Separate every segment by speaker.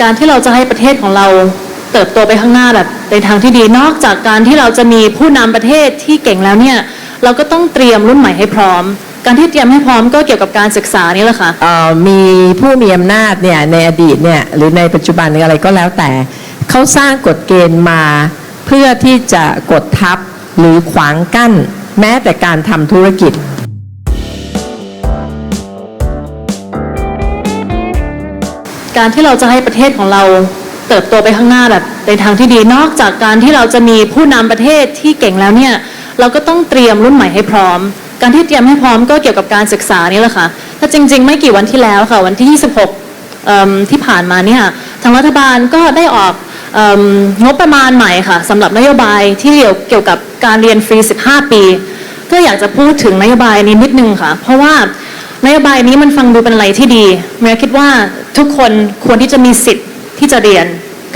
Speaker 1: การที่เราจะให้ประเทศของเราเติบโตไปข้างหน้าแบบในทางที่ดีนอกจากการที่เราจะมีผู้นำประเทศที่เก่งแล้วเนี่ยเราก็ต้องเตรียมรุ่นใหม่ให้พร้อม การที่เตรียมให้พร้อมก็เกี่ยวกับการศึกษานี่แหละค่ะ
Speaker 2: เอ่อมีผู้มีอำนาจเนี่ยในอดีตเนี่ยหรือในปัจจุบันหรืออะไรก็แล้วแต่เขาสร้างกฎเกณฑ์มาเพื่อที่จะกดทับหรือขวางกั้น แม้แต่การทำธุรกิจ
Speaker 1: การที่เราจะให้ประเทศของเราเติบโตไปข้างหน้าแบบในทางที่ดีนอกจากการที่เราจะมีผู้นำประเทศที่เก่งแล้วเนี่ยเราก็ต้องเตรียมรุ่นใหม่ให้พร้อม การที่เตรียมให้พร้อมก็เกี่ยวกับการศึกษานี่แหละค่ะถ้าจริง ๆ ไม่กี่วันที่แล้วค่ะวันที่ 26 ที่ผ่านมาเนี่ยทางรัฐบาลก็ได้ออกงบประมาณใหม่ค่ะสำหรับนโยบายที่เกี่ยวเกี่ยวกับการเรียนฟรี 15 ปี ก็อยากจะพูดถึงนโยบายนี้นิดนึงค่ะ เพราะว่า นโยบายนี้มันฟังดูเป็นอะไรที่ดีเมียคิดว่าทุกคนควรที่จะมีสิทธิ์ที่จะเรียน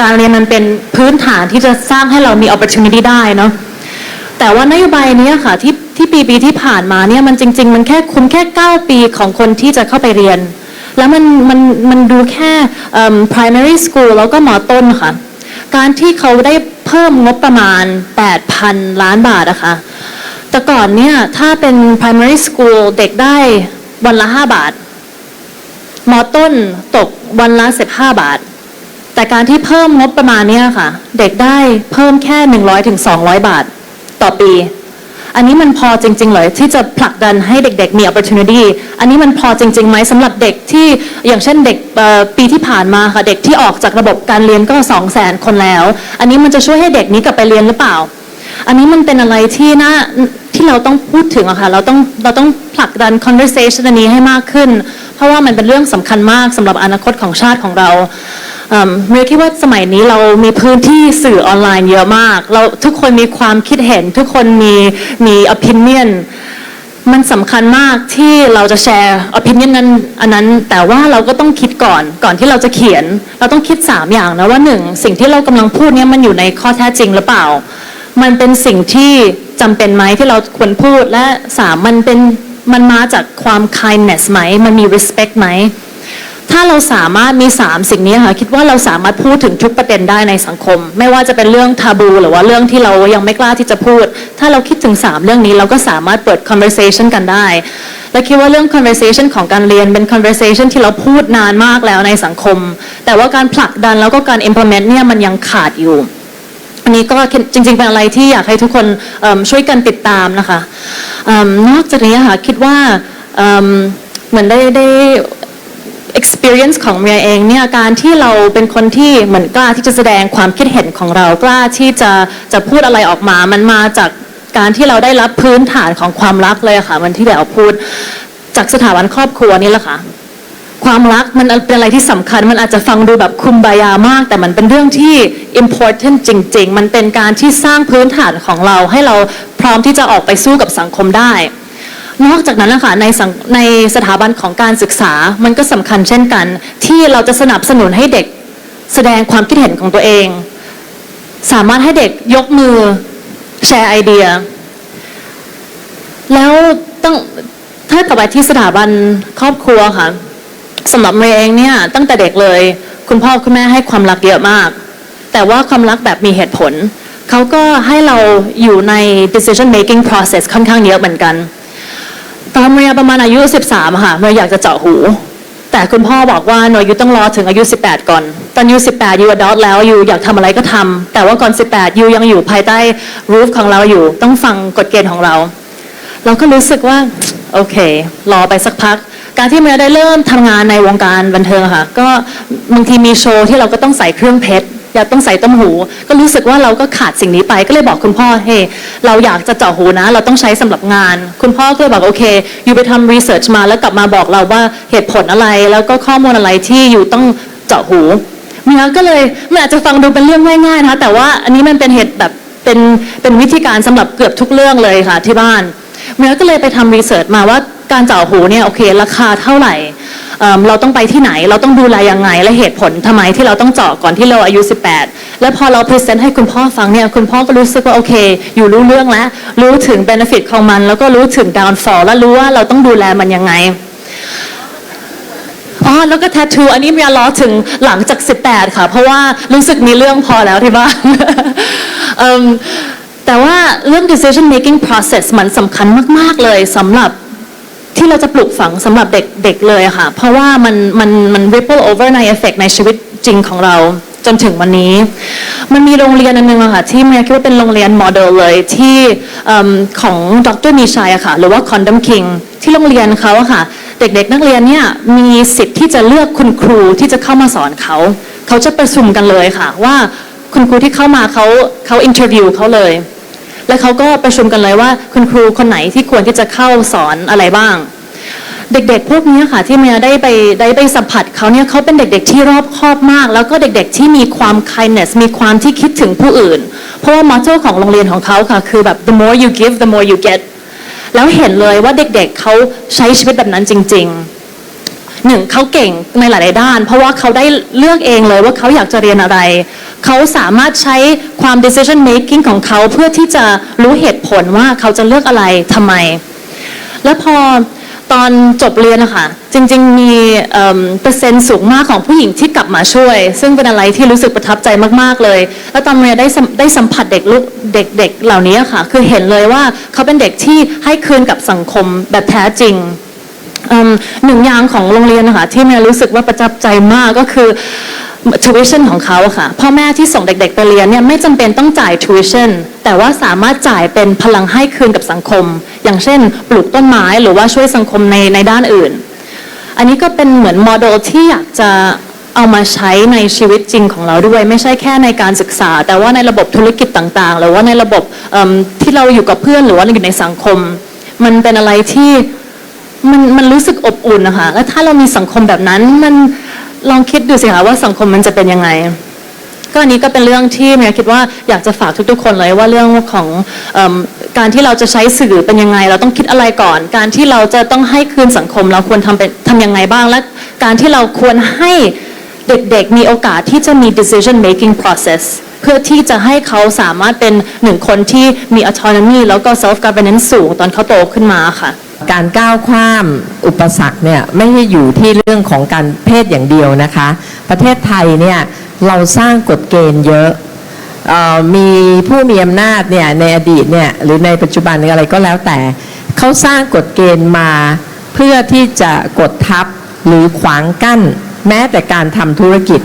Speaker 1: การเรียนมันเป็นพื้นฐานที่จะสร้างให้เรามี opportunity ได้เนาะแต่ว่านโยบายนี้ค่ะที่ที่ปีปีที่ผ่านมาเนี่ยมันจริง ๆ มันแค่คุ้มแค่ 9 ปีของคนที่จะเข้าไปเรียน แล้วมันมันมันดูแค่เอิ่ม primary school แล้วก็มอต้นค่ะ การที่เขาได้เพิ่มงบประมาณ 8,000 ล้านบาทนะคะแต่ก่อนเนี่ยถ้าเป็น primary school เด็กได้ วันละ5บาทมอต้นตกวันละ15บห้าบาท แต่การที่เพิ่มงบประมาณเนี้ค่ะ เด็กได้เพิ่มแค่100ถึง200บาท ต่อปี อันนี้มันพอจริง ๆ เลยที่จะผลักดันให้เด็ก ๆ มี opportunity อันนี้มันพอจริงๆไหมสำหรับเด็กที่อย่างเช่นเด็กปีที่ผ่านมาค่ะ เด็กที่ออกจากระบบการเรียนก็2 0 0 0 0 0คนแล้ว อันนี้มันจะช่วยให้เด็กนี้กลับไปเรียนหรือเปล่า อันนี้มันเป็นอะไรที่น่าที่เราต้องพูดถึงอะค่ะเราต้องเราต้องผลักดัน conversation อันนี้ให้มากขึ้น เพราะว่ามันเป็นเรื่องสำคัญมากสำหรับอนาคตของชาติของเราเอิ่มเมย์คิดว่าสมัยนี้เรามีพื้นที่สื่อออนไลน์เยอะมาก เราทุกคนมีความคิดเห็น ทุกคนมีมี opinion มันสำคัญมากที่เราจะแชร์ opinion นั้นอันนั้น แต่ว่าเราก็ต้องคิดก่อนก่อนที่เราจะเขียน เราต้องคิด 3 อย่างนะว่าหนึ่งสิ่งที่เรากำลังพูดเนี่ยมันอยู่ในข้อแท้จริงหรือเปล่า มันเป็นสิ่งที่จำเป็นไหมที่เราควรพูดและสามมันเป็นมันมาจากความ kindness ไหม มันมี respect ไหม ถ้าเราสามารถมี3สิ่งนี้ค่ะ คิดว่าเราสามารถพูดถึงทุกประเด็นได้ในสังคม ไม่ว่าจะเป็นเรื่องทาบู หรือว่าเรื่องที่เรายังไม่กล้าที่จะพูด ถ้าเราคิดถึง3เรื่องนี้เราก็สามารถเปิด conversation กันได้ และคิดว่าเรื่อง conversation ของการเรียนเป็น conversation ที่เราพูดนานมากแล้วในสังคม แต่ว่าการผลักดันแล้วก็การ implement เนี่ยมันยังขาดอยู่ อันนี้ก็จริงๆเป็นอะไรที่อยากให้ทุกคนช่วยกันติดตามนะคะอนอกจากนี้ค่ะคิดว่าเหมือนได้ได้ experience ของเมียเองเนี่ยการที่เราเป็นคนที่เหมือนกล้าที่จะแสดงความคิดเห็นของเรากล้าที่จะจะพูดอะไรออกมา มันมาจากการที่เราได้รับพื้นฐานของความรักเลยค่ะมันที่แบบพูดจากสถาบันครอบครัวนี่แหละค่ะ ความรักมันเป็นอะไรที่สำคัญ มันอาจจะฟังดูแบบคุมบายามาก แต่มันเป็นเรื่องที่ important จริง ๆ มันเป็นการที่สร้างพื้นฐานของเรา ให้เราพร้อมที่จะออกไปสู้กับสังคมได้ นอกจากนั้นนะคะในสังในสถาบันของการศึกษามันก็สำคัญเช่นกัน ที่เราจะสนับสนุนให้เด็กแสดงความคิดเห็นของตัวเอง สามารถให้เด็กยกมือแชร์ไอเดีย แล้วต้องถ้ากลับไปที่สถาบันครอบครัวค่ะ สำหรับเมย์เองเนี่ยตั้งแต่เด็กเลย คุณพ่อคุณแม่ให้ความรักเยอะมาก แต่ว่าความรักแบบมีเหตุผล เขาก็ให้เราอยู่ใน decision making process ค่อนข้างเยอะเหมือนกัน ตอนเมียประมาณอายุ 13 ค่ะเมียอยากจะเจาะหู แต่คุณพ่อบอกว่าหนูอายุต้องรอถึงอายุ 18 ก่อน ตอนอายุ 18อยู่ adult แล้วอยู่อยากทำอะไรก็ทำแต่ว่าก่อน 18อยู่ยังอยู่ภายใต้ roof ของเราอยู่ ต้องฟังกฎเกณฑ์ของเรา เราก็รู้สึกว่าโอเค รอไปสักพัก การที่เมียได้เริ่มทำงานในวงการบันเทิงค่ะ ก็บางทีมีโชว์ที่เราก็ต้องใส่เครื่องเพชรอยากต้องใส่ต้มหู ก็รู้สึกว่าเราก็ขาดสิ่งนี้ไปก็เลยบอกคุณพ่อเฮ้เราอยากจะเจาะหูนะ เราต้องใช้สำหรับงาน คุณพ่อก็เลยบอกโอเคอยู่ไปทำรีเสิร์ชมาแล้วกลับมาบอกเราว่าเหตุผลอะไร แล้วก็ข้อมูลอะไรที่อยู่ต้องเจาะหูเมียก็เลยมันอาจจะฟังดูเป็นเรื่องง่ายๆนะคะแต่ว่าอันนี้มันเป็นเหตุแบบเป็นเป็นวิธีการสำหรับเกือบทุกเรื่องเลยค่ะที่บ้านเมียก็เลยไปทำรีเสิร์ชมาว่า การเจาะหูเนี่ยโอเค ราคาเท่าไหร่เเราต้องไปที่ไหนเราต้องดูแลยังไง และเหตุผลทำไมที่เราต้องเจาะก่อนที่เราอายุ 18 แล้วพอเราพรีเซนต์ให้คุณพ่อฟังเนี่ยคุณพ่อก็รู้สึกว่าโอเค อยู่รู้เรื่องแล้ว รู้ถึง benefit ของมัน แล้วก็รู้ถึง downfall แล้วรู้ว่าเราต้องดูแลมันยังไงอ๋อแล้วก็แททูอันนี้เมียล้อถึงหลังจาก 18 ค่ะ เพราะว่ารู้สึกมีเรื่องพอแล้วที่บ้านแต่ว่าเรื่อง decision making process มันสำคัญมาก ๆ เลยสำหรับ ที่เราจะปลูกฝังสำหรับเด็กเด็กเลยค่ะ เพราะว่ามันมันมัน ripple over ใน effect ในชีวิตจริงของเราจนถึงวันนี้ มันมีโรงเรียนอันนึงอะค่ะที่เมียคิดว่าเป็นโรงเรียนโมเดลเลยที่อของดรมีชัยอะค่ะหรือว่า Condom King ที่โรงเรียนเขาอะค่ะ เด็กๆ นักเรียนเนี่ยมีสิทธิ์ที่จะเลือกคุณครูที่จะเข้ามาสอนเขาเขาจะประชุมกันเลยค่ะ ว่าคุณครูที่เข้ามาเขาเขาอินเทอร์วิวเขาเลย แล้วเขาก็ประชุมกันเลยว่าคุณครูคนไหนที่ควรที่จะเข้าสอนอะไรบ้าง เด็กๆพวกนี้ค่ะที่เมียได้ไปได้ไปสัมผัสเขาเนี่ยเขาเป็นเด็กๆที่รอบคอบมาก แล้วก็เด็กๆที่มีความ kindness มีความที่คิดถึงผู้อื่น เพราะว่ามอ t โ o ของโรงเรียนของเขาค่ะคือแบบ the more you give the more you get แล้วเห็นเลยว่าเด็กๆเขาใช้ชีวิตแบบนั้นจริง ๆ หนึ่งเขาเก่งในหลายๆด้าน เพราะว่าเขาได้เลือกเองเลยว่าเขาอยากจะเรียนอะไร เขาสามารถใช้ความ decision making ของเขาเพื่อที่จะรู้เหตุผลว่าเขาจะเลือกอะไรทำไม แล้วพอตอนจบเรียนนะคะจริง ๆ มีเปอร์เซ็นต์สูงมากของผู้หญิงที่กลับมาช่วย ซึ่งเป็นอะไรที่รู้สึกประทับใจมากๆเลย แล้วตอนเรียนได้ได้สัมผัสเด็กลูกเด็กๆเหล่านี้ค่ะ คือเห็นเลยว่าเขาเป็นเด็กที่ให้คืนกับสังคมแบบแท้จริง หนึ่งอย่างของโรงเรียนนะคะที่แม่รู้สึกว่าประทับใจมากก็คือ tuition ของเขาค่ะพ่อแม่ที่ส่งเด็กๆไปเรียนเนี่ยไม่จำเป็นต้องจ่าย tuition แต่ว่าสามารถจ่ายเป็นพลังให้คืนกับสังคม อย่างเช่น ปลูกต้นไม้หรือว่าช่วยสังคมในในด้านอื่น อันนี้ก็เป็นเหมือนโมเดลที่อยากจะเอามาใช้ในชีวิตจริงของเราด้วย ไม่ใช่แค่ในการศึกษา แต่ว่าในระบบธุรกิจต่างๆ หรือว่าในระบบที่เราอยู่กับเพื่อนหรือว่าเราอยู่ในสังคม มันเป็นอะไรที่ มันมันรู้สึกอบอุ่นนะคะแล้วถ้าเรามีสังคมแบบนั้นมันลองคิดดูสิคะว่าสังคมมันจะเป็นยังไง ก็อันนี้ก็เป็นเรื่องที่เมียคิดว่าอยากจะฝากทุกๆ คนเลยว่าเรื่องของอการที่เราจะใช้สื่อเป็นยังไง เราต้องคิดอะไรก่อน การที่เราจะต้องให้คืนสังคม เราควรทำเป็นทำยังไงบ้างและการที่เราควรให้เด็กๆมีโอกาสที่จะมี decision making process เพื่อที่จะให้เขาสามารถเป็นหนึ่งคนที่มี autonomy แล้วก็ self governance สูงตอนเขาโตขึ้นมาค่ะ
Speaker 2: การก้าวข้ามอุปสรรคเนี่ยไม่ได้อยู่ที่เรื่องของการเพศอย่างเดียวนะคะ ประเทศไทยเนี่ยเราสร้างกฎเกณฑ์เยอะออมีผู้มีอำนาจเนี่ยในอดีตเนี่ยหรือในปัจจุบันอะไรก็แล้วแต่เขาสร้างกฎเกณฑ์มาเพื่อที่จะกดทับหรือขวางกั้น แม้แต่การทำธุรกิจ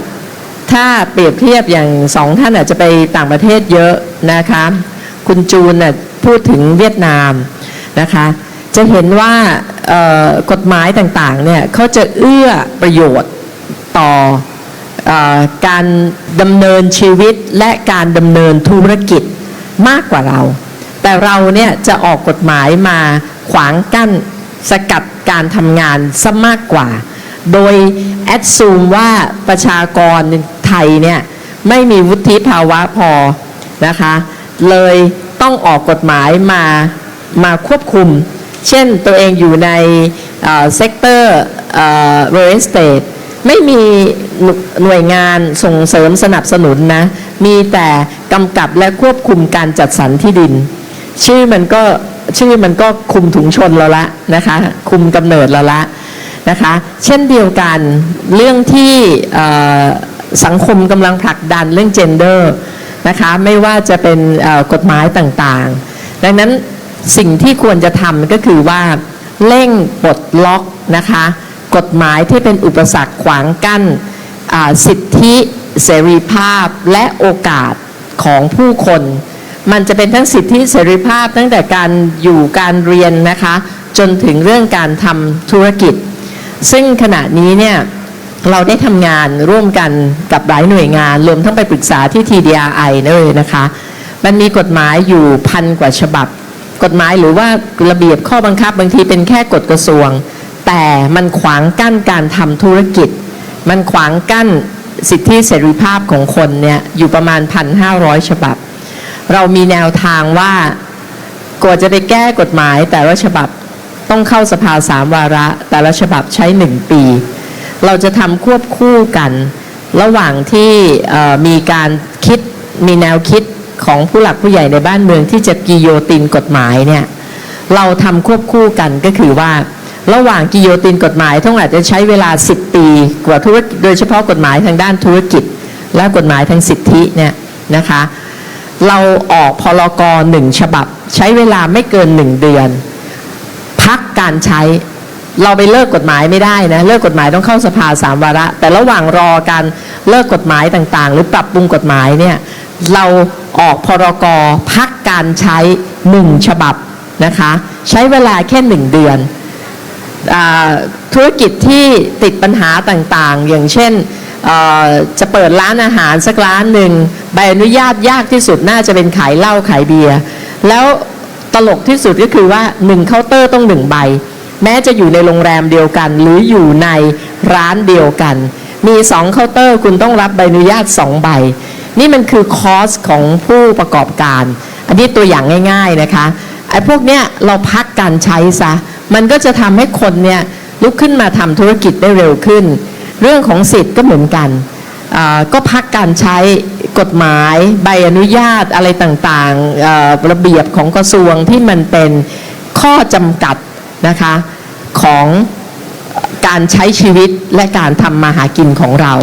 Speaker 2: ถ้าเปรียบเทียบอย่างสองท่านอาจจะไปต่างประเทศเยอะนะคะ คุณจูนพูดถึงเวียดนามนะคะ จะเห็นว่ากฎหมายต่างๆเนี่ยเขาจะเอื้อประโยชน์ต่ออการดำเนินชีวิตและการดำเนินธุรกิจมากกว่าเรา แต่เราเนี่ยจะออกกฎหมายมาขวางกั้นสกัดการทำงานซะมากกว่า โดยแอดซูมว่าประชากร ไทยเนี่ยไม่มีวุฒิภาวะพอนะคะ เลยต้องออกกฎหมายมามาควบคุม เช่นตัวเองอยู่ในเซกเตอร์ real estate ไม่มีหน่วยงานส่งเสริมสนับสนุนนะ มีแต่กำกับและควบคุมการจัดสรรที่ดิน ชื่อมันก็ชื่อมันก็คุมถุงชนเราละนะคะ คุมกำเนิดเราละนะคะ เช่นเดียวกันเรื่องที่ สังคมกำลังผลักดันเรื่อง gender นะคะไม่ว่าจะเป็นกฎหมายต่างๆ ดังนั้นสิ่งที่ควรจะทำก็คือว่าเร่งปลดล็อกนะคะกฎหมายที่เป็นอุปสรรคขวางกั้นสิทธิเสรีภาพและโอกาสของผู้คน มันจะเป็นทั้งสิทธิเสรีภาพตั้งแต่การอยู่การเรียนนะคะจนถึงเรื่องการทำธุรกิจ ซึ่งขณะนี้เนี่ย เราได้ทำงานร่วมกันกับหลายหน่วยงาน รวมทั้งไปปรึกษาที่ TDRI ด้วยนะคะ มันมีกฎหมายอยู่พันกว่าฉบับ กฎหมายหรือว่าระเบียบข้อบังคับบางทีเป็นแค่กฎกระทรวง แต่มันขวางกั้นการทำธุรกิจ มันขวางกั้นสิทธิเสรีภาพของคนเนี่ยอยู่ประมาณ 1,500 ฉบับ เรามีแนวทางว่ากว่าจะไปแก้กฎหมายแต่ละฉบับต้องเข้าสภาสามวาระ แต่ละฉบับใช้หนึ่งปี เราจะทำควบคู่กัน ระหว่างที่มีการคิดมีแนวคิดของผู้หลักผู้ใหญ่ในบ้านเมืองที่จะกิโยตินกฎหมายเนี่ยเราทำควบคู่กันก็คือว่า ระหว่างกิโยตินกฎหมายทั้งหลายจะใช้เวลา 10 ปี กว่าธุรกิจโดยเฉพาะกฎหมายทางด้านธุรกิจ และกฎหมายทางสิทธิเนี่ยนะคะเราออกพรกหนึ่งฉบับ ใช้เวลาไม่เกินหนึ่งเดือน พักการใช้ เราไปเลิกกฎหมายไม่ได้นะเลิกกฎหมายต้องเข้าสภาสามวาระ แต่ระหว่างรอการเลิกกฎหมายต่างๆ หรือปรับปรุงกฎหมายเนี่ยเราออกพรกพักการใช้หนึ่งฉบับนะคะ ใช้เวลาแค่หนึ่งเดือนอธุรกิจที่ติดปัญหาต่างๆ อย่างเช่นจะเปิดร้านอาหารสักร้านหนึ่งใบอนุญาตยากที่สุดน่าจะเป็นขายเหล้าขายเบียร์แล้วตลกที่สุดก็คือว่าหนึ่งเคาน์เตอร์ต้องหนึ่งใบ แม้จะอยู่ในโรงแรมเดียวกัน หรืออยู่ในร้านเดียวกัน มีสองเคาน์เตอร์คุณต้องรับใบอนุญาตสองใบ นี่มันคือคอสของผู้ประกอบการ อันนี้ตัวอย่างง่าย ๆนะคะไอ้พวกเนี้ยเราพักการใช้ซะ มันก็จะทำให้คนเนี่ยลุกขึ้นมาทำธุรกิจได้เร็วขึ้น เรื่องของสิทธิ์ก็เหมือนกันก็พักการใช้กฎหมายใบอนุญาตอะไรต่างๆระเบียบของกระทรวงที่มันเป็นข้อจำกัด นะคะของการใช้ชีวิตและการทำมาหากินของเรา